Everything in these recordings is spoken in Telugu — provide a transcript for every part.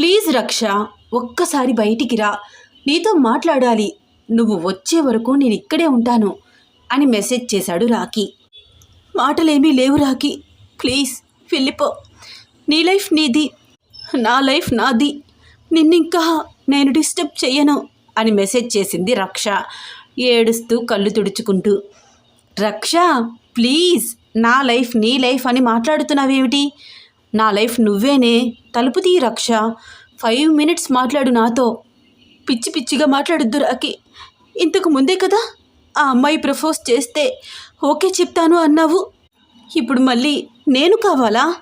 ప్లీజ్ రక్ష ఒక్కసారి బయటికి రా. నీతో మాట్లాడాలి. నువ్వు వచ్చే వరకు నేను ఇక్కడే ఉంటాను అని మెసేజ్ చేశాడు రాకీ మాటలేమీ లేవు రాకీ ప్లీజ్ వెళ్ళిపో నీ లైఫ్ నీది నా లైఫ్ నాది. నిన్నింకా నేను డిస్టర్బ్ చెయ్యను అని మెసేజ్ చేసింది రక్ష. ఏడుస్తూ కళ్ళు తుడుచుకుంటూ రక్ష ప్లీజ్ నా లైఫ్ నీ లైఫ్ అని మాట్లాడుతున్నావేమిటి? నా లైఫ్ నువ్వేనే. తలుపు తీ రక్ష. ఫైవ్ మినిట్స్ మాట్లాడు నాతో. పిచ్చి పిచ్చిగా మాట్లాడొద్దు రాకి ఇంతకు ముందే కదా ఆ అమ్మాయి ప్రపోజ్ చేస్తే ఓకే చెప్తాను అన్నావు. ఇప్పుడు మళ్ళీ నేను కావాలా?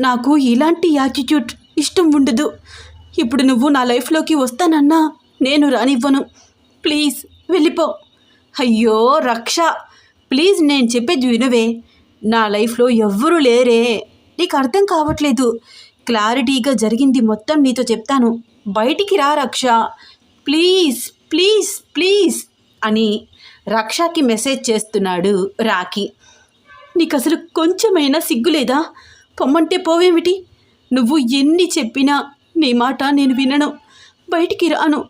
నాకు ఇలాంటి యాటిట్యూడ్ ఇష్టం ఉండదు. ఇప్పుడు నువ్వు నా లైఫ్లోకి వస్తానన్నా నేను రానివ్వను. ప్లీజ్ వెళ్ళిపో. అయ్యో రక్ష. ప్లీజ్ నేను చెప్పేది వినవే. నా లైఫ్లో ఎవ్వరూ లేరే. నీకు అర్థం కావట్లేదు. క్లారిటీగా జరిగింది మొత్తం నీతో చెప్తాను. బయటికి రా రక్ష. ప్లీజ్ ప్లీజ్ ప్లీజ్ అని రక్షకి మెసేజ్ చేస్తున్నాడు రాఖీ. నీకు అసలు కొంచెమైనా సిగ్గులేదా? పొమ్మంటే పోవేమిటి? నువ్వు ఎన్ని చెప్పినా నీ మాట నేను వినను. బయటికి రాను.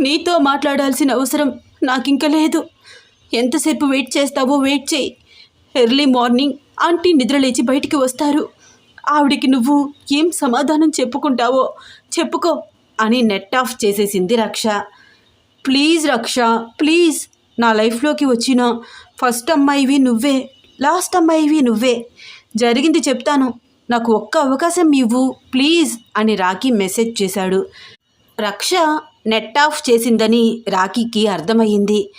నీతో మాట్లాడాల్సిన అవసరం నాకింక లేదు. ఎంతసేపు వెయిట్ చేస్తావో వెయిట్ చేయి. ఎర్లీ మార్నింగ్ ఆంటీ నిద్రలేచి బయటికి వస్తారు. ఆవిడికి నువ్వు ఏం సమాధానం చెప్పుకుంటావో చెప్పుకో అని నెట్ ఆఫ్ చేసేసింది రక్ష. ప్లీజ్ రక్ష ప్లీజ్. నా లైఫ్లోకి వచ్చిన ఫస్ట్ అమ్మాయివి నువ్వే లాస్ట్ అమ్మాయివి నువ్వే. జరిగింది చెప్తాను. నాకు ఒక్క అవకాశం ఇవ్వు ప్లీజ్ అని రాఖీ మెసేజ్ చేశాడు. రక్ష నెట్ ఆఫ్ చేసిందని రాఖీకి అర్థమయ్యింది.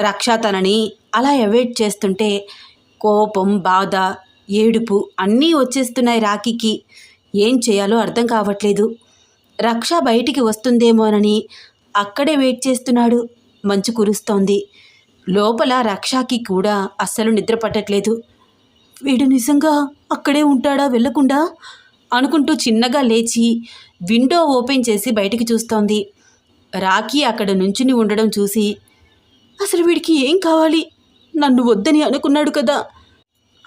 రక్ష తనని అలా అవాయిడ్ చేస్తుంటే కోపం బాధ ఏడుపు అన్నీ వచ్చేస్తున్నాయి రాఖీకి. ఏం చేయాలో అర్థం కావట్లేదు. రక్ష బయటికి వస్తుందేమోనని అక్కడే వెయిట్ చేస్తున్నాడు. మంచు కురుస్తోంది. లోపల రక్షకి కూడా అస్సలు నిద్ర పట్టట్లేదు. వీడు నిజంగా అక్కడే ఉంటాడా వెళ్ళకుండా? అనుకుంటూ చిన్నగా లేచి విండో ఓపెన్ చేసి బయటికి చూస్తోంది. రాఖీ అక్కడ నుంచుని ఉండడం చూసి అసలు వీడికి ఏం కావాలి? నన్ను వద్దని అనుకున్నాడు కదా.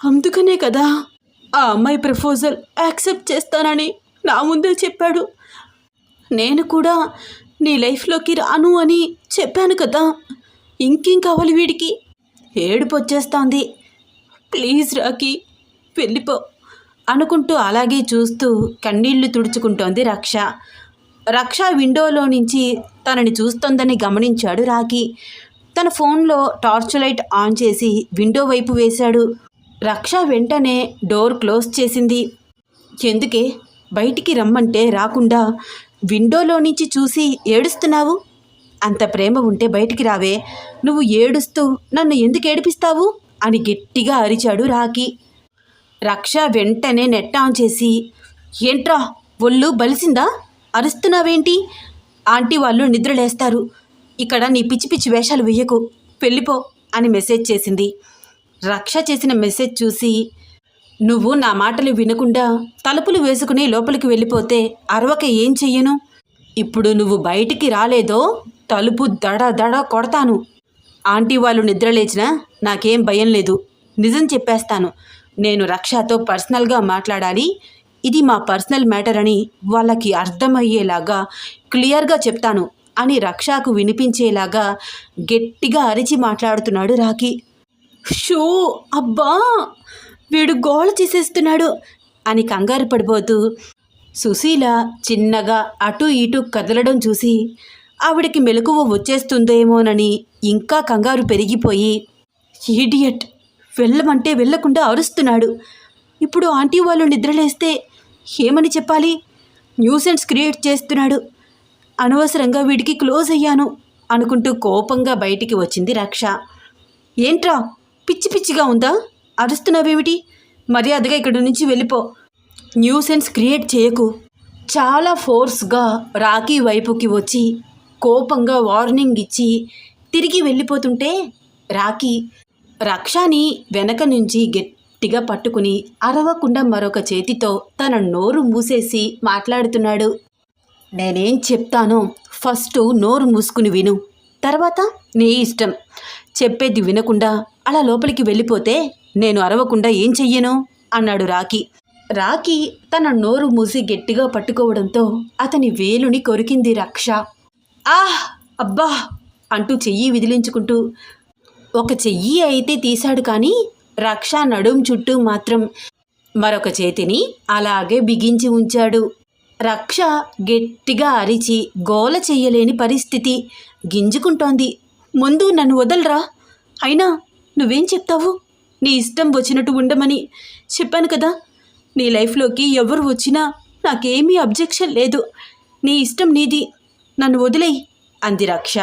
అందుకనే కదా ఆ అమ్మాయి ప్రపోజల్ యాక్సెప్ట్ చేస్తానని నా ముందే చెప్పాడు. నేను కూడా నీ లైఫ్లోకి రాను అని చెప్పాను కదా. ఇంకేం కావాలి వీడికి? ఏడుపు వచ్చేస్తోంది. ప్లీజ్ రాకి వెళ్ళిపో అనుకుంటూ అలాగే చూస్తూ కన్నీళ్ళు తుడుచుకుంటోంది రక్ష. రక్ష విండోలో నుంచి తనని చూస్తోందని గమనించాడు రాకి తన ఫోన్లో టార్చ్ లైట్ ఆన్ చేసి విండో వైపు వేశాడు. రక్ష వెంటనే డోర్ క్లోజ్ చేసింది. ఎందుకే? బయటికి రమ్మంటే రాకుండా విండోలో నుంచి చూసి ఏడుస్తున్నావు? అంత ప్రేమ ఉంటే బయటికి రావే. నువ్వు ఏడుస్తూ నన్ను ఎందుకు ఏడిపిస్తావు? అని గట్టిగా అరిచాడు రాకి రక్ష వెంటనే నెట్ ఆన్ చేసి ఏంట్రా ఒళ్ళు బలిసిందా? అరుస్తున్నావేంటి? ఆంటీ వాళ్ళు నిద్రలేస్తారు. ఇక్కడ నీ పిచ్చి పిచ్చి వేషాలు వెయ్యకు. వెళ్ళిపో అని మెసేజ్ చేసింది. రక్ష చేసిన మెసేజ్ చూసి నువ్వు నా మాటలు వినకుండా తలుపులు వేసుకుని లోపలికి వెళ్ళిపోతే అరవక ఏం చెయ్యను? ఇప్పుడు నువ్వు బయటికి రాలేదో తలుపు దడ దడ కొడతాను. ఆంటీ వాళ్ళు నిద్రలేచినా నాకేం భయం లేదు. నిజం చెప్పేస్తాను. నేను రక్షతో పర్సనల్గా మాట్లాడాలి. ఇది మా పర్సనల్ మ్యాటర్ అని వాళ్ళకి అర్థమయ్యేలాగా క్లియర్గా చెప్తాను అని రక్షకు వినిపించేలాగా గట్టిగా అరిచి మాట్లాడుతున్నాడు రాఖీ. షూ అబ్బా వీడు గోళ చేసేస్తున్నాడు అని కంగారు పడిపోతూ సుశీల చిన్నగా అటు ఇటు కదలడం చూసి ఆవిడకి మెలకువ వచ్చేస్తుందేమోనని ఇంకా కంగారు పెరిగిపోయి ఈడియట్ వెళ్ళమంటే వెళ్ళకుండా అరుస్తున్నాడు. ఇప్పుడు ఆంటీ వాళ్ళు నిద్రలేస్తే ఏమని చెప్పాలి? న్యూసెన్స్ క్రియేట్ చేస్తున్నాడు. అనవసరంగా వీడికి క్లోజ్ అయ్యాను అనుకుంటూ కోపంగా బయటికి వచ్చింది రక్ష. ఏంట్రా పిచ్చి పిచ్చిగా ఉందా? అరుస్తున్నావేమిటి? మర్యాదగా ఇక్కడి నుంచి వెళ్ళిపో. న్యూసెన్స్ క్రియేట్ చేయకు. చాలా ఫోర్స్గా రాఖీ వైపుకి వచ్చి కోపంగా వార్నింగ్ ఇచ్చి తిరిగి వెళ్ళిపోతుంటే రాఖీ రక్షాని వెనక నుంచి గట్టిగా పట్టుకుని అరవకుండా మరొక చేతితో తన నోరు మూసేసి మాట్లాడుతున్నాడు. నేనేం చెప్తానో ఫస్ట్ నోరు మూసుకుని విను. తర్వాత నీ ఇష్టం. చెప్పేది వినకుండా అలా లోపలికి వెళ్ళిపోతే నేను అరవకుండా ఏం చెయ్యను? అన్నాడు రాకీ రాకీ తన నోరు మూసి గట్టిగా పట్టుకోవడంతో అతని వేలుని కొరికింది రక్ష. ఆహ్! అబ్బా! అంటూ చెయ్యి విదిలించుకుంటూ ఒక చెయ్యి అయితే తీశాడు కానీ రక్ష నడుం చుట్టూ మాత్రం మరొక చేతిని అలాగే బిగించి ఉంచాడు. రక్ష గట్టిగా అరిచి గోల చెయ్యలేని పరిస్థితి గింజుకుంటోంది. ముందు నన్ను వదలరా. అయినా నువ్వేం చెప్తావు? నీ ఇష్టం వచ్చినట్టు ఉండమని చెప్పాను కదా. నీ లైఫ్లోకి ఎవరు వచ్చినా నాకేమీ అబ్జెక్షన్ లేదు. నీ ఇష్టం నీది. నన్ను వదిలేయి అంది రక్ష.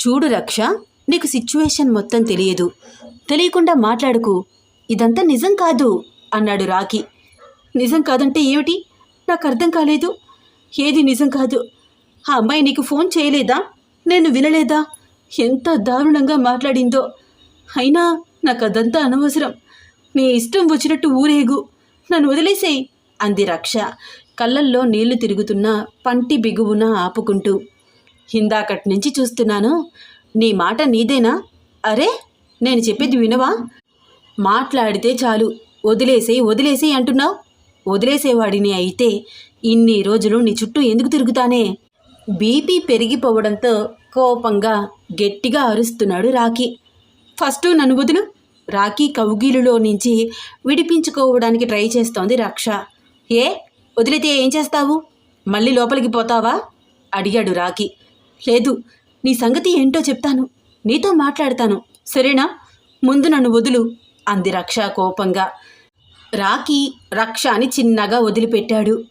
చూడు రక్ష నీకు సిచ్యువేషన్ మొత్తం తెలియదు. తెలియకుండా మాట్లాడుకు. ఇదంతా నిజం కాదు అన్నాడు రాఖి. నిజం కాదంటే ఏమిటి? నాకు అర్థం కాలేదు. ఏది నిజం కాదు? ఆ అమ్మాయి నీకు ఫోన్ చేయలేదా? నేను వినలేదా? ఎంత దారుణంగా మాట్లాడిందో. అయినా నాకు అదంతా అనవసరం. నీ ఇష్టం వచ్చినట్టు ఊరేగు. నన్ను వదిలేసేయి. అంది రక్ష కళ్ళల్లో నీళ్ళు తిరుగుతున్న పంటి బిగువున ఆపుకుంటూ. ఇందాకటి నుంచి చూస్తున్నాను. నీ మాట నీదేనా? అరే నేను చెప్పేది వినవా? మాట్లాడితే చాలు. వదిలేసేయి వదిలేసేయి అంటున్నావు? వదిలేసేవాడిని అయితే ఇన్ని రోజులు నీ చుట్టూ ఎందుకు తిరుగుతానే? బీపీ పెరిగిపోవడంతో కోపంగా గట్టిగా అరుస్తున్నాడు రాఖీ. ఫస్ట్ నన్ను వదులు రాఖీ కౌగిలిలో నుంచి విడిపించుకోవడానికి ట్రై చేస్తోంది రక్ష. ఏ? వదిలితే ఏం చేస్తావు? మళ్ళీ లోపలికి పోతావా? అడిగాడు రాఖీ. లేదు నీ సంగతి ఏంటో చెప్తాను. నీతో మాట్లాడతాను. సరేనా? ముందు నన్ను వదులు అంది రక్ష కోపంగా. రాఖీ రక్ష అని చిన్నగా వదిలిపెట్టాడు.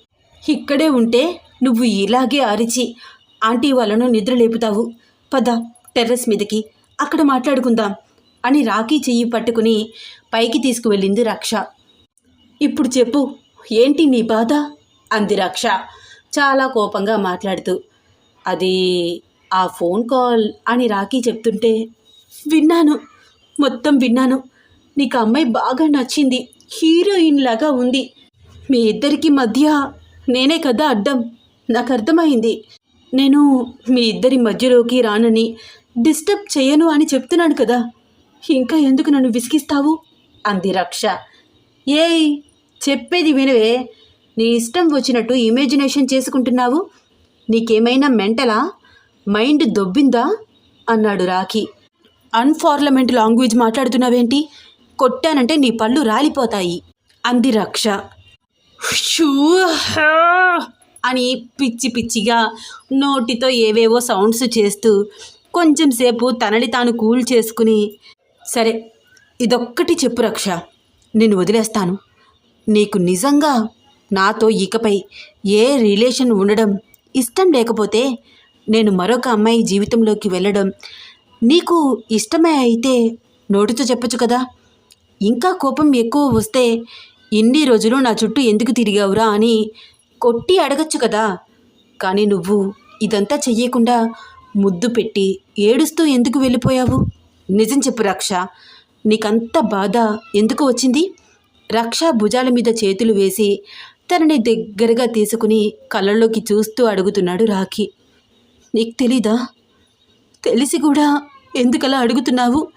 ఇక్కడే ఉంటే నువ్వు ఇలాగే అరిచి ఆంటీ వాళ్ళను నిద్ర లేపుతావు పద. టెర్రస్ మీదకి అక్కడ మాట్లాడుకుందాం అని రాఖీ చెయ్యి పట్టుకుని పైకి తీసుకువెళ్ళింది రక్ష. ఇప్పుడు చెప్పు ఏంటి నీ బాధ? అంది రక్ష చాలా కోపంగా మాట్లాడుతూ. అది ఆ ఫోన్ కాల్ అని రాఖీ చెప్తుంటే విన్నాను మొత్తం విన్నాను. నీకు అమ్మాయి బాగా నచ్చింది హీరోయిన్ లాగా ఉంది. మీ ఇద్దరికి మధ్య నేనే కదా అడ్డం. నాకు అర్థమైంది. నేను మీ ఇద్దరి మధ్యలోకి రానని డిస్టర్బ్ చేయను అని చెప్తున్నాను కదా. ఇంకా ఎందుకు నన్ను విసిగిస్తావు? అంది రక్ష. ఏయ్ చెప్పేది వినవే. నీ ఇష్టం వచ్చినట్టు ఇమాజినేషన్ చేసుకుంటున్నావు? నీకేమైనా మెంటలా? మైండ్ దొబ్బిందా? అన్నాడు రాఖీ. అన్ఫార్లమెంట్ లాంగ్వేజ్ మాట్లాడుతున్నావేంటి? కొట్టానంటే నీ పళ్ళు రాలిపోతాయి అంది రక్ష. షూ అని పిచ్చి పిచ్చిగా నోటితో ఏవేవో సౌండ్స్ చేస్తూ కొంచెం సేపు తనని తాను కూల్ చేసుకుని సరే ఇదొక్కటి చెప్పు రక్ష నేను వదిలేస్తాను. నీకు నిజంగా నాతో ఇకపై ఏ రిలేషన్ ఉండడం ఇష్టం లేకపోతే నేను మరొక అమ్మాయి జీవితంలోకి వెళ్ళడం నీకు ఇష్టమే అయితే నోటితో చెప్పొచ్చు కదా? ఇంకా కోపం ఎక్కువ వస్తే ఇన్ని రోజులు నా చుట్టూ ఎందుకు తిరిగావురా అని కొట్టి అడగచ్చు కదా. కానీ నువ్వు ఇదంతా చెయ్యకుండా ముద్దు పెట్టి ఏడుస్తూ ఎందుకు వెళ్ళిపోయావు? నిజం చెప్పు రక్ష. నీకంత బాధ ఎందుకు వచ్చింది? రక్ష భుజాల మీద చేతులు వేసి తనని దగ్గరగా తీసుకుని కళ్ళల్లోకి చూస్తూ అడుగుతున్నాడు రాఖీ. నీకు తెలీదా? తెలిసి కూడా ఎందుకలా అడుగుతున్నావు?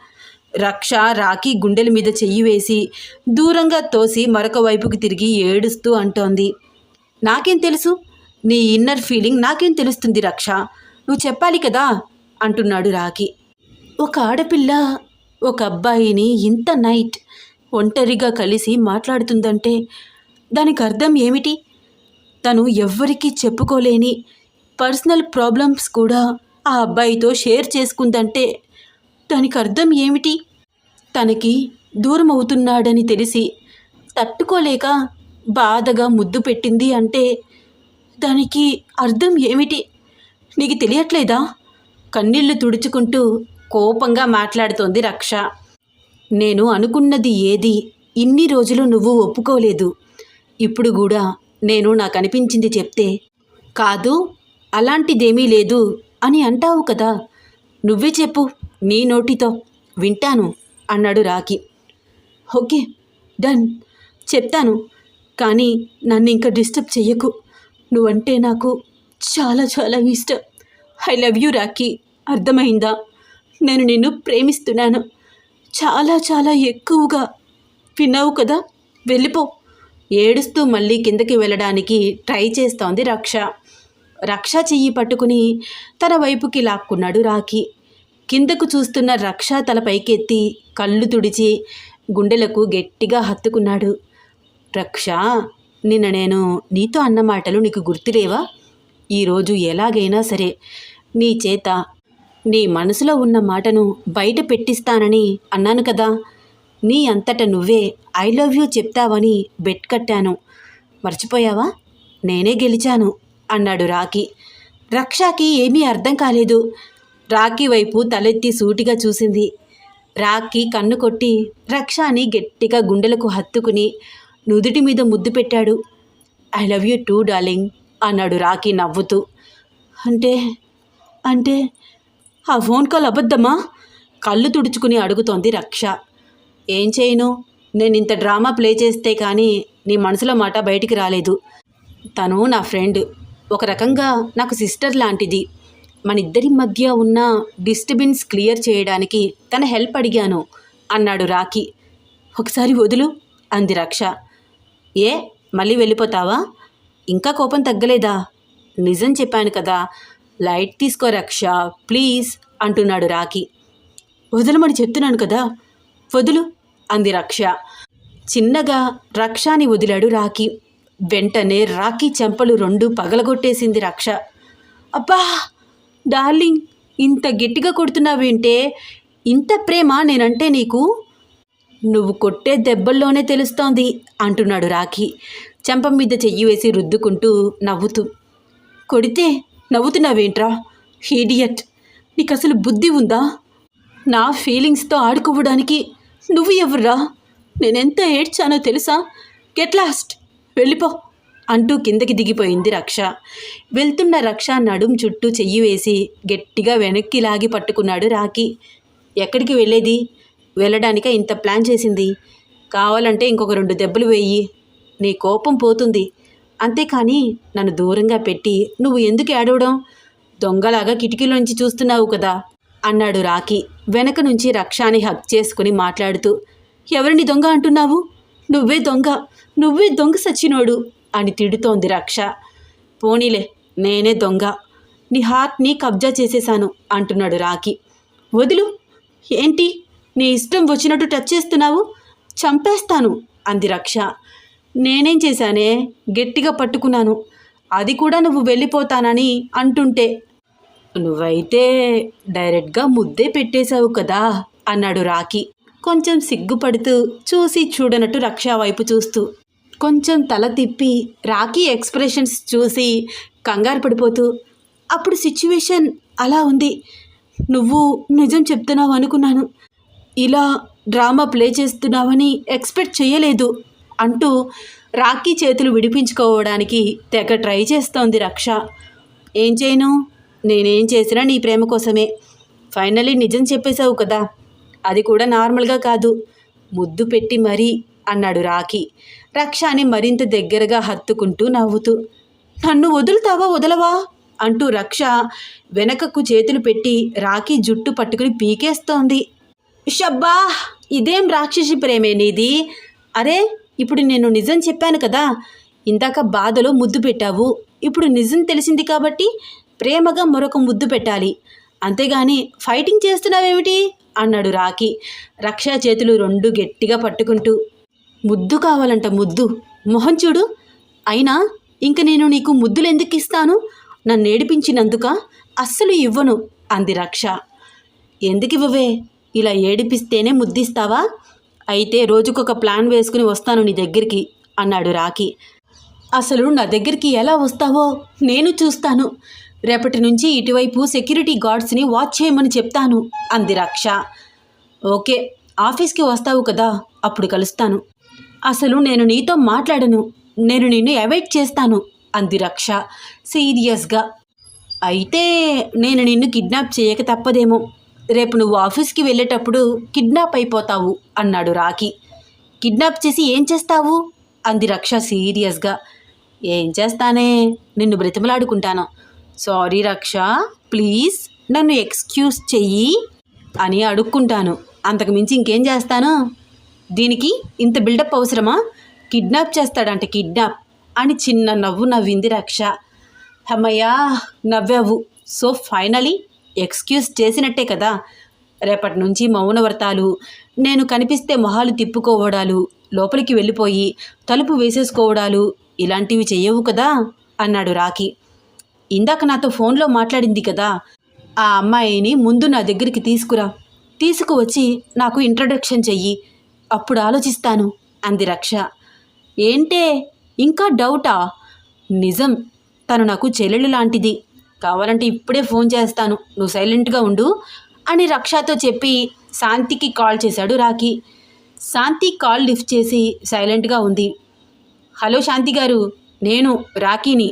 రక్ష రాఖీ గుండెల మీద చెయ్యి వేసి దూరంగా తోసి మరొక వైపుకి తిరిగి ఏడుస్తూ అంటోంది. నాకేం తెలుసు? నీ ఇన్నర్ ఫీలింగ్ నాకేం తెలుస్తుంది రక్ష? నువ్వు చెప్పాలి కదా? అంటున్నాడు రాఖీ. ఒక ఆడపిల్ల ఒక అబ్బాయిని ఇంత నైట్ ఒంటరిగా కలిసి మాట్లాడుతుందంటే దానికి అర్థం ఏమిటి? తను ఎవ్వరికీ చెప్పుకోలేని పర్సనల్ ప్రాబ్లమ్స్ కూడా ఆ అబ్బాయితో షేర్ చేసుకుందంటే దానికి అర్థం ఏమిటి? తనకి దూరం అవుతున్నాడని తెలిసి తట్టుకోలేక బాధగా ముద్దు పెట్టింది అంటే దానికి అర్థం ఏమిటి? నీకు తెలియట్లేదా? కన్నీళ్ళు తుడుచుకుంటూ కోపంగా మాట్లాడుతోంది రక్ష. నేను అనుకున్నది ఏది? ఇన్ని రోజులు నువ్వు ఒప్పుకోలేదు. ఇప్పుడు కూడా నేను నాకు అనిపించింది చెప్తే కాదు అలాంటిదేమీ లేదు అని అంటావు కదా. నువ్వే చెప్పు నీ నోటితో. వింటాను అన్నాడు రాకి ఓకే డన్. చెప్తాను. కానీ నన్ను ఇంకా డిస్టర్బ్ చెయ్యకు. నువ్వంటే నాకు చాలా చాలా ఇష్టం. I love you Rakhi. అర్థమైందా? నేను నిన్ను ప్రేమిస్తున్నాను. చాలా చాలా ఎక్కువగా. విన్నావు కదా? వెళ్ళిపో. ఏడుస్తూ మళ్ళీ కిందకి వెళ్ళడానికి ట్రై చేస్తోంది రక్ష. రక్ష చెయ్యి పట్టుకుని తన వైపుకి లాక్కున్నాడు రాఖీ. కిందకు చూస్తున్న రక్ష తల పైకెత్తి కళ్ళు తుడిచి గుండెలకు గట్టిగా హత్తుకున్నాడు. రక్ష నిన్న నేను నీతో అన్న మాటలు నీకు గుర్తులేవా? ఈరోజు ఎలాగైనా సరే నీ చేత నీ మనసులో ఉన్న మాటను బయట పెట్టిస్తానని అన్నాను కదా. నీ అంతట నువ్వే ఐ లవ్ యూ చెప్తావని బెట్ కట్టాను. మర్చిపోయావా? నేనే గెలిచాను అన్నాడు రాకీ రక్షాకి ఏమీ అర్థం కాలేదు. రాకీ వైపు తలెత్తి సూటిగా చూసింది. రాకీ కన్ను కొట్టి రక్షాని గట్టిగా గుండెలకు హత్తుకుని నుదుటి మీద ముద్దు పెట్టాడు. I love you too darling అన్నాడు రాఖీ నవ్వుతూ. అంటే అంటే ఆ ఫోన్ కాల్ అబద్ధమా? కళ్ళు తుడుచుకుని అడుగుతోంది రక్ష. ఏం చేయను? నేను ఇంత డ్రామా ప్లే చేస్తే కానీ నీ మనసులో మాట బయటికి రాలేదు. తను నా ఫ్రెండ్. ఒక రకంగా నాకు సిస్టర్ లాంటిది. మన ఇద్దరి మధ్య ఉన్న డిస్టర్బెన్స్ క్లియర్ చేయడానికి తన హెల్ప్ అడిగాను అన్నాడు రాఖీ. ఒకసారి వదులు అంది రక్ష. ఏ మళ్ళీ వెళ్ళిపోతావా? ఇంకా కోపం తగ్గలేదా? నిజం చెప్పాను కదా లైట్ తీసుకో రక్ష ప్లీజ్ అంటున్నాడు రాఖీ. వదలమని చెప్తున్నాను కదా వదులు అంది రక్ష. చిన్నగా రక్షాని వదిలాడు రాఖీ. వెంటనే రాఖీ చెంపలు రెండు పగలగొట్టేసింది రక్ష. అబ్బా డార్లింగ్ ఇంత గట్టిగా కొడుతున్నావేంటే ఇంత ప్రేమ నేనంటే నీకు నువ్వు కొట్టే దెబ్బల్లోనే తెలుస్తోంది అంటున్నాడు రాఖీ. చెంప మీద చెయ్యి వేసి రుద్దుకుంటూ నవ్వుతూ కొడితే నవ్వుతున్నావేంట్రా? హీడియట్ నీకు అసలు బుద్ధి ఉందా? నా ఫీలింగ్స్తో ఆడుకోవడానికి నువ్వు ఎవర్రా? నేనెంత ఏడ్చానో తెలుసా? Get lost! వెళ్ళిపో! అంటూ కిందకి దిగిపోయింది రక్ష. వెళ్తున్న రక్ష నడుం చుట్టూ చెయ్యి వేసి గట్టిగా వెనక్కి లాగి పట్టుకున్నాడు రాఖీ. ఎక్కడికి వెళ్ళేది? వెళ్ళడానిక ఇంత ప్లాన్ చేసింది. కావాలంటే ఇంకొక రెండు దెబ్బలు వేయి. నీ కోపం పోతుంది. అంతేకాని నన్ను దూరంగా పెట్టి నువ్వు ఎందుకు ఏడవడం? దొంగలాగా కిటికీలోంచి చూస్తున్నావు కదా అన్నాడు రాకీ వెనక నుంచి రక్షాని హక్ చేసుకుని మాట్లాడుతూ ఎవరిని దొంగ అంటున్నావు? నువ్వే దొంగ. నువ్వే దొంగ సచ్చినోడు అని తిడుతోంది రక్ష. పోనీలే నేనే దొంగ. నీ హార్ట్ని కబ్జా చేసేశాను అంటున్నాడు రాకీ వదులు ఏంటి? నీ ఇష్టం వచ్చినట్టు టచ్ చేస్తున్నావు? చంపేస్తాను అంది రక్ష. నేనేం చేశానే? గట్టిగా పట్టుకున్నాను. అది కూడా నువ్వు వెళ్ళిపోతానని అంటుంటే. నువ్వైతే డైరెక్ట్గా ముద్దే పెట్టేశావు కదా అన్నాడు రాఖి. కొంచెం సిగ్గుపడుతూ చూసి చూడనట్టు రక్ష వైపు చూస్తూ. కొంచెం తల తిప్పి రాఖీ ఎక్స్ప్రెషన్స్ చూసి కంగారు పడిపోతూ అప్పుడు సిచ్యువేషన్ అలా ఉంది. నువ్వు నిజం చెప్తున్నావు అనుకున్నాను. ఇలా డ్రామా ప్లే చేస్తున్నావని ఎక్స్పెక్ట్ చేయలేదు అంటూ రాఖీ చేతులు విడిపించుకోవడానికి తెగ ట్రై చేస్తోంది రక్ష. ఏం చేయను? నేనేం చేసినా నీ ప్రేమ కోసమే. ఫైనలీ నిజం చెప్పేశావు కదా. అది కూడా నార్మల్గా కాదు. ముద్దు పెట్టి మరీ అన్నాడు రాఖీ. రక్షాని మరింత దగ్గరగా హత్తుకుంటూ నవ్వుతూ నన్ను వదులుతావా? వదలవా? అంటూ రక్ష వెనకకు చేతులు పెట్టి రాఖీ జుట్టు పట్టుకుని పీకేస్తోంది. షబ్బా ఇదేం రాక్షసి ప్రేమే నీది? అరే ఇప్పుడు నేను నిజం చెప్పాను కదా ఇందాక బాధలో ముద్దు పెట్టావు ఇప్పుడు నిజం తెలిసింది కాబట్టి ప్రేమగా మరొక ముద్దు పెట్టాలి. అంతేగాని ఫైటింగ్ చేస్తున్నావేమిటి? అన్నాడు రాఖి రక్ష చేతులు రెండు గట్టిగా పట్టుకుంటూ. ముద్దు కావాలంట ముద్దు. మొహం చూడు. అయినా ఇంక నేను నీకు ముద్దులు ఎందుకు ఇస్తాను? నన్ను ఏడిపించినందుక అస్సలు ఇవ్వను అంది రక్ష. ఎందుకు ఇవ్వవే? ఇలా ఏడిపిస్తేనే ముద్దిస్తావా? అయితే రోజుకొక ప్లాన్ వేసుకుని వస్తాను నీ దగ్గరికి అన్నాడు రాఖీ. అసలు నా దగ్గరికి ఎలా వస్తావో నేను చూస్తాను. రేపటి నుంచి ఇటువైపు సెక్యూరిటీ గార్డ్స్ని వాచ్ చేయమని చెప్తాను అంది రక్ష. ఓకే ఆఫీస్కి వస్తావు కదా అప్పుడు కలుస్తాను. అసలు నేను నీతో మాట్లాడను నేను నిన్ను అవాయిడ్ చేస్తాను అంది రక్ష సీరియస్గా. అయితే నేను నిన్ను కిడ్నాప్ చేయక తప్పదేమో రేపు నువ్వు ఆఫీస్కి వెళ్ళేటప్పుడు కిడ్నాప్ అయిపోతావు అన్నాడు రాఖి. కిడ్నాప్ చేసి ఏం చేస్తావు? అంది రక్ష సీరియస్గా. ఏం చేస్తానే? నిన్ను బ్రతిమలాడుకుంటాను. సారీ రక్ష ప్లీజ్ నన్ను ఎక్స్క్యూజ్ చెయ్యి అని అడుక్కుంటాను. అంతకుమించి ఇంకేం చేస్తాను? దీనికి ఇంత బిల్డప్ అవసరమా? కిడ్నాప్ చేస్తాడంటే కిడ్నాప్ అని చిన్న నవ్వు నవ్వింది రక్ష. అమ్మయ్యా నవ్వావు. సో ఫైనలీ ఎక్స్క్యూజ్ చేసినట్టే కదా. రేపటి నుంచి మౌన వ్రతాలు నేను కనిపిస్తే మొహాలు తిప్పుకోవడాలు లోపలికి వెళ్ళిపోయి తలుపు వేసేసుకోవడాలు ఇలాంటివి చెయ్యవు కదా? అన్నాడు రాఖీ. ఇందాక నాతో ఫోన్లో మాట్లాడింది కదా. ఆ అమ్మాయిని ముందు నా దగ్గరికి తీసుకురా. తీసుకువచ్చి నాకు ఇంట్రడక్షన్ చెయ్యి. అప్పుడు ఆలోచిస్తాను అంది రక్ష. ఏంటే? ఇంకా డౌటా? నిజం తను నాకు చెల్లెలు లాంటిది. కావాలంటే ఇప్పుడే ఫోన్ చేస్తాను. నువ్వు సైలెంట్గా ఉండు అని రక్షతో చెప్పి శాంతికి కాల్ చేశాడు రాఖి. శాంతి కాల్ లిఫ్ట్ చేసి సైలెంట్గా ఉంది. హలో శాంతి గారు నేను రాఖీని.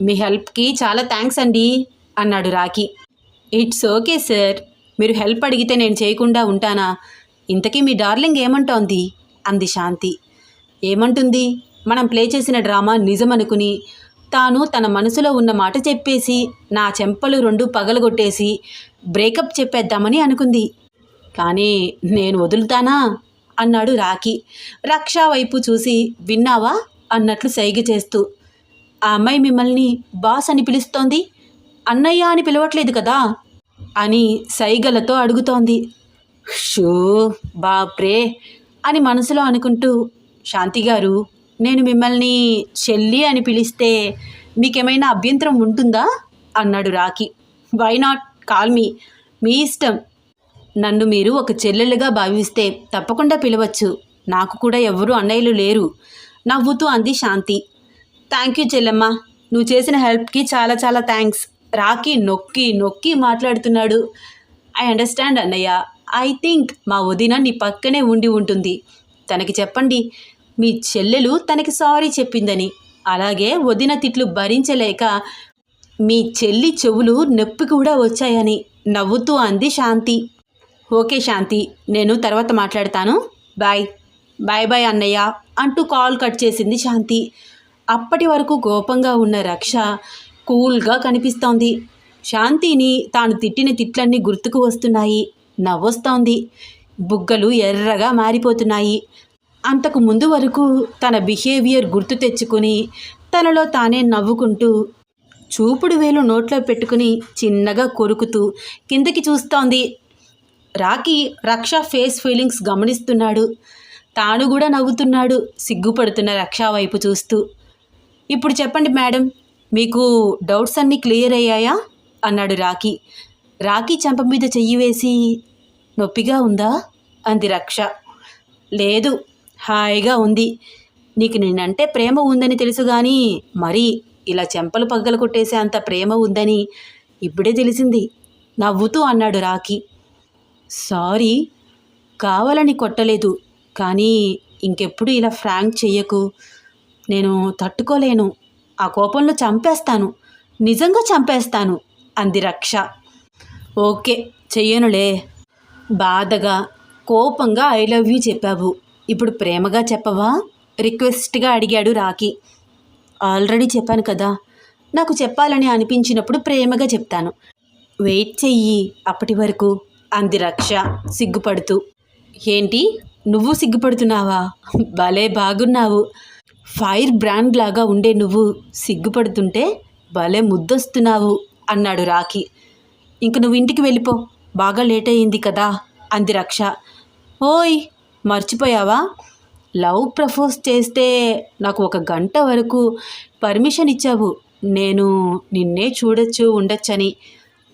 మీ హెల్ప్కి చాలా థ్యాంక్స్ అండి అన్నాడు రాఖీ. ఇట్స్ ఓకే సార్ మీరు హెల్ప్ అడిగితే నేను చేయకుండా ఉంటానా? ఇంతకీ మీ డార్లింగ్ ఏమంటోంది? అంది శాంతి. ఏమంటుంది? మనం ప్లే చేసిన డ్రామా నిజమనుకుని తాను తన మనసులో ఉన్న మాట చెప్పేసి నా చెంపలు రెండు పగలగొట్టేసి బ్రేకప్ చెప్పేద్దామని అనుకుంది. కానీ నేను వదులుతానా? అన్నాడు రాఖీ. రక్షా వైపు చూసి విన్నావా? అన్నట్లు సైగ చేస్తూ. ఆ అమ్మాయి మిమ్మల్ని బాస్ అని పిలుస్తోంది? అన్నయ్య అని పిలవట్లేదు కదా? అని సైగలతో అడుగుతోంది. షూ బాప్రే! అని మనసులో అనుకుంటూ శాంతి గారు నేను మిమ్మల్ని చెల్లి అని పిలిస్తే మీకేమైనా అభ్యంతరం ఉంటుందా? అన్నాడు Rakhi. Why not call me మీ ఇష్టం. నన్ను మీరు ఒక చెల్లెలుగా భావిస్తే తప్పకుండా పిలవచ్చు. నాకు కూడా ఎవరూ అన్నయ్యలు లేరు. నవ్వుతూ అంది శాంతి. థ్యాంక్ యూ చెల్లెమ్మ. నువ్వు చేసిన హెల్ప్కి చాలా చాలా థ్యాంక్స్ రాఖీ నొక్కి నొక్కి మాట్లాడుతున్నాడు. ఐ అండర్స్టాండ్ అన్నయ్య. ఐ థింక్ మా వదిన నీ పక్కనే ఉండి ఉంటుంది. తనకి చెప్పండి. మీ చెల్లెలు తనకి సారీ చెప్పిందని. అలాగే వదిన తిట్లు భరించలేక మీ చెల్లి చెవులు నొప్పి కూడా వచ్చాయని నవ్వుతూ అంది శాంతి. ఓకే శాంతి నేను తర్వాత మాట్లాడతాను. బాయ్. బాయ్ బాయ్ అన్నయ్య అంటూ కాల్ కట్ చేసింది శాంతి. అప్పటి వరకు కోపంగా ఉన్న రక్ష కూల్గా కనిపిస్తోంది. శాంతిని తాను తిట్టిన తిట్లన్నీ గుర్తుకు వస్తున్నాయి. నవ్వొస్తోంది. బుగ్గలు ఎర్రగా మారిపోతున్నాయి. అంతకు ముందు వరకు తన బిహేవియర్ గుర్తు తెచ్చుకుని తనలో తానే నవ్వుకుంటూ చూపుడు వేలు నోట్లో పెట్టుకుని చిన్నగా కొరుకుతూ కిందకి చూస్తోంది. రాకీ రక్ష ఫేస్ ఫీలింగ్స్ గమనిస్తున్నాడు. తాను కూడా నవ్వుతున్నాడు సిగ్గుపడుతున్న రక్ష వైపు చూస్తూ. ఇప్పుడు చెప్పండి మేడం మీకు డౌట్స్ అన్నీ క్లియర్ అయ్యాయా? అన్నాడు రాకీ రాకీ చెంప మీద చెయ్యి వేసి నొప్పిగా ఉందా? అంది రక్ష. లేదు హాయిగా ఉంది. నీకు నేనంటే ప్రేమ ఉందని తెలుసు కానీ మరీ ఇలా చెంపలు పగ్గలు కొట్టేసే అంత ప్రేమ ఉందని ఇప్పుడే తెలిసింది. నవ్వుతూ అన్నాడు రాకీ సారీ కావాలని కొట్టలేదు కానీ ఇంకెప్పుడు ఇలా ఫ్రాంక్ చెయ్యకు. నేను తట్టుకోలేను. ఆ కోపంలో చంపేస్తాను. నిజంగా చంపేస్తాను అంది రక్ష. ఓకే చెయ్యనులే. బాధగా కోపంగా ఐ లవ్ యూ చెప్పావు. ఇప్పుడు ప్రేమగా చెప్పవా? రిక్వెస్ట్గా అడిగాడు రాకీ ఆల్రెడీ చెప్పాను కదా. నాకు చెప్పాలని అనిపించినప్పుడు ప్రేమగా చెప్తాను. వెయిట్ చెయ్యి అప్పటి వరకు అంది రక్ష సిగ్గుపడుతూ. ఏంటి? నువ్వు సిగ్గుపడుతున్నావా? భలే బాగున్నావు. ఫైర్ బ్రాండ్ లాగా ఉండే నువ్వు సిగ్గుపడుతుంటే భలే ముద్దొస్తున్నావు అన్నాడు రాఖీ. ఇంక నువ్వు ఇంటికి వెళ్ళిపో. బాగా లేట్ అయ్యింది కదా అంది రక్ష. ఓయ్ మర్చిపోయావా? లవ్ ప్రపోజ్ చేస్తే నాకు ఒక గంట వరకు పర్మిషన్ ఇచ్చావు. నేను నిన్నే చూడొచ్చు ఉండొచ్చని.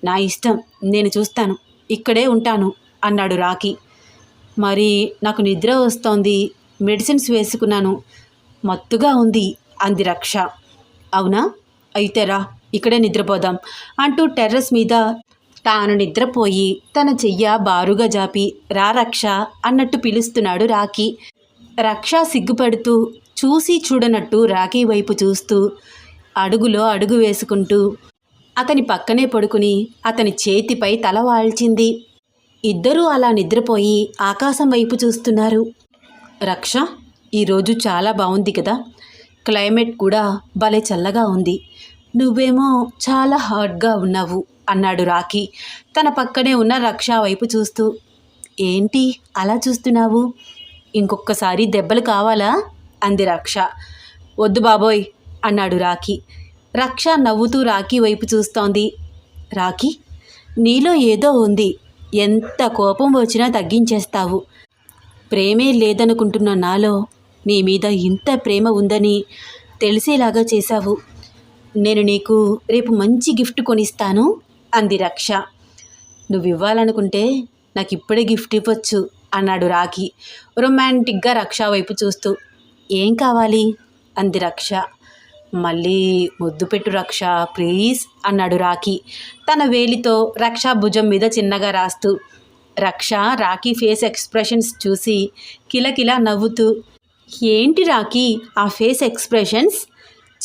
నా ఇష్టం నేను చూస్తాను. ఇక్కడే ఉంటాను అన్నాడు రాకీ మరి నాకు నిద్ర వస్తోంది మెడిసిన్స్ వేసుకున్నాను. మత్తుగా ఉంది అంది రక్ష. అవునా? అయితే రా ఇక్కడే నిద్రపోదాం అంటూ టెర్రస్ మీద తాను నిద్రపోయి తన చెయ్య బారుగా జాపి రా రక్ష అన్నట్టు పిలుస్తున్నాడు రాఖీ. రక్ష సిగ్గుపడుతూ చూసి చూడనట్టు రాఖీ వైపు చూస్తూ అడుగులో అడుగు వేసుకుంటూ అతని పక్కనే పడుకుని అతని చేతిపై తల వాల్చింది. ఇద్దరూ అలా నిద్రపోయి ఆకాశం వైపు చూస్తున్నారు. రక్ష ఈరోజు చాలా బాగుంది కదా. క్లైమేట్ కూడా భలే చల్లగా ఉంది. నువ్వేమో చాలా హాట్గా ఉన్నావు. అన్నాడు రాఖీ. తన పక్కనే ఉన్న రక్ష వైపు చూస్తూ ఏంటి? అలా చూస్తున్నావు? ఇంకొకసారి దెబ్బలు కావాలా? అంది రక్ష. వద్దు బాబోయ్ అన్నాడు రాఖీ. రక్ష నవ్వుతూ రాఖీ వైపు చూస్తోంది. రాఖీ నీలో ఏదో ఉంది. ఎంత కోపం వచ్చినా తగ్గించేస్తావు. ప్రేమే లేదనుకుంటున్న నాలో నీ మీద ఇంత ప్రేమ ఉందని తెలిసేలాగా చేశావు. నేను నీకు రేపు మంచి గిఫ్ట్ కొనిస్తాను. అంది రక్ష. నువ్వు ఇవ్వాలనుకుంటే నాకు ఇప్పుడే గిఫ్ట్ ఇవ్వచ్చు అన్నాడు రాఖీ రొమాంటిక్గా రక్ష వైపు చూస్తూ. ఏం కావాలి? అంది రక్ష. మళ్ళీ ముద్దు పెట్టు రక్ష ప్లీజ్ అన్నాడు రాఖీ తన వేలితో రక్ష భుజం మీద చిన్నగా రాస్తూ. రక్ష రాఖీ ఫేస్ ఎక్స్ప్రెషన్స్ చూసి కిలకిలా నవ్వుతూ. ఏంటి రాఖీ ఆ ఫేస్ ఎక్స్ప్రెషన్స్?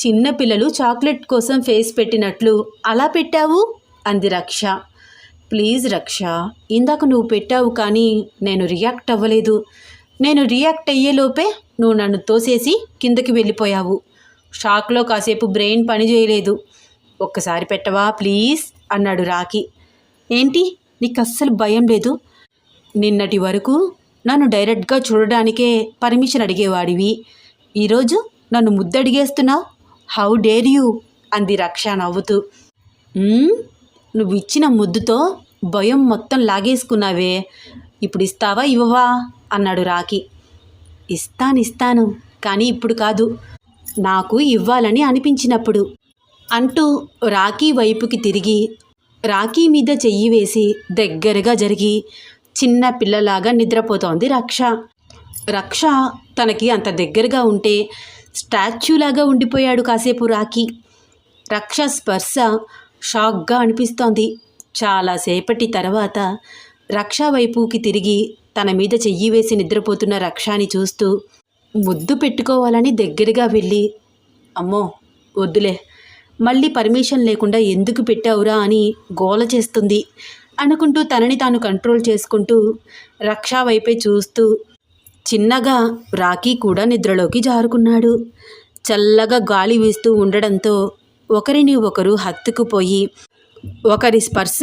చిన్నపిల్లలు చాక్లెట్ కోసం ఫేస్ పెట్టినట్లు అలా పెట్టావు? అంది రక్ష. ప్లీజ్ రక్ష ఇందాక నువ్వు పెట్టావు కానీ నేను రియాక్ట్ అవ్వలేదు. నేను రియాక్ట్ అయ్యేలోపే నువ్వు నన్ను తోసేసి కిందకి వెళ్ళిపోయావు. షాక్లో కాసేపు బ్రెయిన్ పని చేయలేదు. ఒక్కసారి పెట్టవా ప్లీజ్? అన్నాడు రాఖి. ఏంటి? నీకు అస్సలు భయం లేదు? నిన్నటి వరకు నన్ను డైరెక్ట్గా చూడడానికే పర్మిషన్ అడిగేవాడివి. ఈరోజు నన్ను ముద్దడిగేస్తున్నావు? How dare you? అంది రక్ష నవ్వుతూ. నువ్వు ఇచ్చిన ముద్దుతో భయం మొత్తం లాగేసుకున్నావే. ఇప్పుడు ఇస్తావా ఇవ్వవా? అన్నాడు రాకి ఇస్తాను ఇస్తాను కానీ ఇప్పుడు కాదు. నాకు ఇవ్వాలని అనిపించినప్పుడు అంటూ రాఖీ వైపుకి తిరిగి రాఖీ మీద చెయ్యి వేసి దగ్గరగా జరిగి చిన్న పిల్లలాగా నిద్రపోతోంది రక్ష. రక్ష తనకి అంత దగ్గరగా ఉంటే స్టాచ్యూలాగా ఉండిపోయాడు కాసేపు రాఖీ. రక్ష స్పర్శ షాక్గా అనిపిస్తోంది. చాలాసేపటి తర్వాత రక్ష వైపుకి తిరిగి తన మీద చెయ్యి వేసి నిద్రపోతున్న రక్షాని చూస్తూ ముద్దు పెట్టుకోవాలని దగ్గరగా వెళ్ళి అమ్మో వద్దులే మళ్ళీ పర్మిషన్ లేకుండా ఎందుకు పెట్టావురా అని గోల చేస్తుంది అనుకుంటూ తనని తాను కంట్రోల్ చేసుకుంటూ రక్షా వైపే చూస్తూ చిన్నగా రాఖీ కూడా నిద్రలోకి జారుకున్నాడు. చల్లగా గాలి వీస్తూ ఉండడంతో ఒకరిని ఒకరు హత్తుకుపోయి ఒకరి స్పర్శ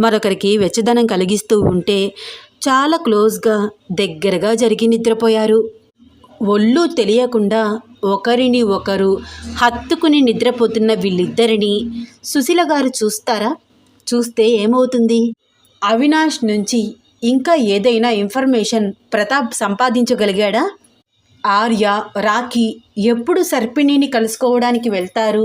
మరొకరికి వెచ్చదనం కలిగిస్తూ ఉంటే చాలా క్లోజ్గా దగ్గరగా జరిగి నిద్రపోయారు. ఒళ్ళు తెలియకుండా ఒకరిని ఒకరు హత్తుకుని నిద్రపోతున్న వీళ్ళిద్దరిని సుశీల గారు చూస్తారా? చూస్తే ఏమవుతుంది? అవినాష్ నుంచి ఇంకా ఏదైనా ఇన్ఫర్మేషన్ ప్రతాప్ సంపాదించగలిగాడా? ఆర్య రాఖీ ఎప్పుడు సర్పిణిని కలుసుకోవడానికి వెళ్తారు?